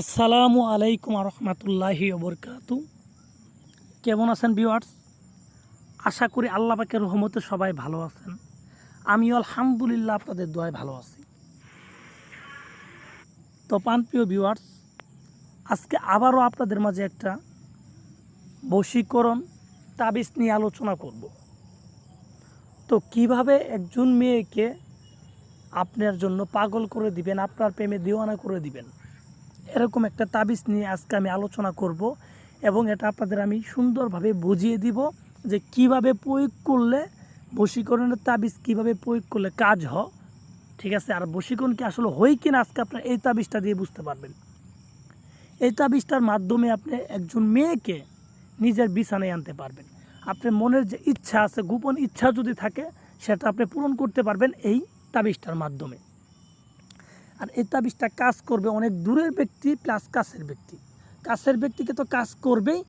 আসসালামু আলাইকুম রহমতুল্লাহি বরকাত কেমন আছেন ভিউয়ার্স? আশা করি আল্লাহ পাকের রহমতে সবাই ভালো আছেন। আমি আলহামদুলিল্লাহ আপনাদের দোয়ায় ভালো আছি। তো প্রিয় ভিউয়ার্স, আজকে আবারও আপনাদের মাঝে একটা বশীকরণ তাবিজ নিয়ে আলোচনা করব। তো কীভাবে একজন মেয়েকে আপনার জন্য পাগল করে দিবেন, আপনার প্রেমে দিওয়ানা করে দিবেন? এরকম একটা তাবিজ নিয়ে আজকে আমি আলোচনা করব এবং এটা আপনাদের আমি সুন্দরভাবে বুঝিয়ে দিব যে কীভাবে প্রয়োগ করলে বশীকরণের তাবিজ কীভাবে প্রয়োগ করলে কাজ হ। ঠিক আছে? আর বশীকরণ কি আসলে হয় কিনা আজকে আপনার এই তাবিজটা দিয়ে বুঝতে পারবেন। এই তাবিজটার মাধ্যমে আপনি একজন মেয়েকে নিজের বিছানায় আনতে পারবেন। আপনার মনের যে ইচ্ছা আছে, গোপন ইচ্ছা যদি থাকে, সেটা আপনি পূরণ করতে পারবেন এই তাবিজটার মাধ্যমে। আর এই কাজ করবে অনেক দূরের ব্যক্তি প্লাস কাছের ব্যক্তি। কাছের ব্যক্তিকে তো কাজ করবেই।